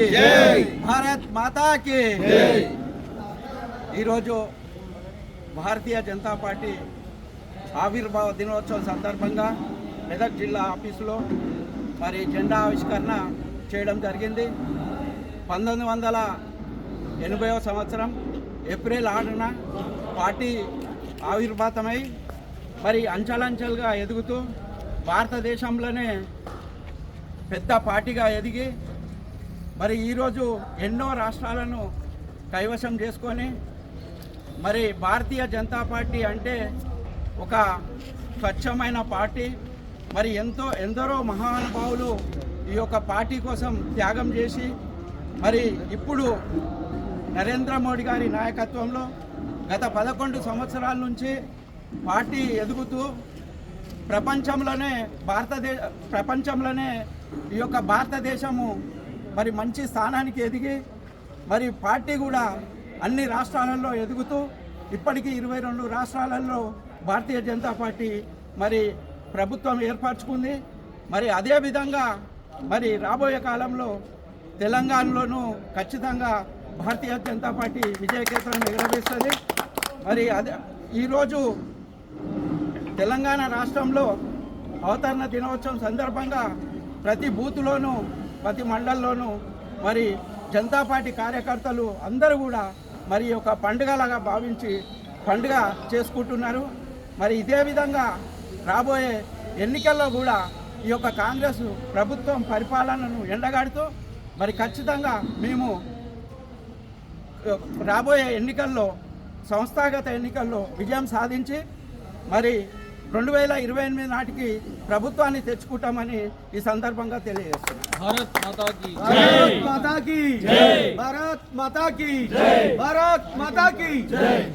భారత్ మాతాకి ఈరోజు భారతీయ జనతా పార్టీ ఆవిర్భావ దినోత్సవం సందర్భంగా మెదక్ జిల్లా ఆఫీసులో మరి జెండా ఆవిష్కరణ చేయడం జరిగింది. పంతొమ్మిది వందల ఎనభైవ సంవత్సరం ఏప్రిల్ ఆరున పార్టీ ఆవిర్భాతమై మరి అంచెలంచెలుగా ఎదుగుతూ భారతదేశంలోనే పెద్ద పార్టీగా ఎదిగి మరి ఈరోజు ఎన్నో రాష్ట్రాలను కైవశం చేసుకొని మరి భారతీయ జనతా పార్టీ అంటే ఒక స్వచ్ఛమైన పార్టీ మరి ఎంతో ఎందరో మహానుభావులు ఈ యొక్క పార్టీ కోసం త్యాగం చేసి మరి ఇప్పుడు నరేంద్ర మోడీ గారి నాయకత్వంలో గత పదకొండు సంవత్సరాల నుంచి పార్టీ ఎదుగుతూ ప్రపంచంలోనే భారతదేశ ప్రపంచంలోనే ఈ యొక్క భారతదేశము మరి మంచి స్థానానికి ఎదిగి మరి పార్టీ కూడా అన్ని రాష్ట్రాలలో ఎదుగుతూ ఇప్పటికీ ఇరవై రెండు రాష్ట్రాలలో భారతీయ జనతా పార్టీ మరి ప్రభుత్వం ఏర్పరచుకుంది. మరి అదే విధంగా మరి రాబోయే కాలంలో తెలంగాణలోనూ ఖచ్చితంగా భారతీయ జనతా పార్టీ విజయకేతనం ఎగరవేస్తుంది. మరి అదే ఈరోజు తెలంగాణ రాష్ట్రంలో అవతరణ దినోత్సవం సందర్భంగా ప్రతి బూత్లోనూ ప్రతి మండలంలోనూ మరి జనతా పార్టీ కార్యకర్తలు అందరూ కూడా మరి ఒక పండుగలాగా భావించి పండుగ చేసుకుంటున్నారు. మరి ఇదే విధంగా రాబోయే ఎన్నికల్లో కూడా ఈ యొక్క కాంగ్రెస్ ప్రభుత్వం పరిపాలనను ఎండగాడుతూ మరి ఖచ్చితంగా మేము రాబోయే ఎన్నికల్లో సంస్థాగత ఎన్నికల్లో విజయం సాధించి మరి రెండు వేల ఇరవై ఎనిమిది నాటికి ప్రభుత్వాన్ని తెచ్చుకుంటామని ఈ సందర్భంగా తెలియజేస్తున్నాను భారత్ మాతాకి భారత్ మాతాకి భారత్ మాతాకి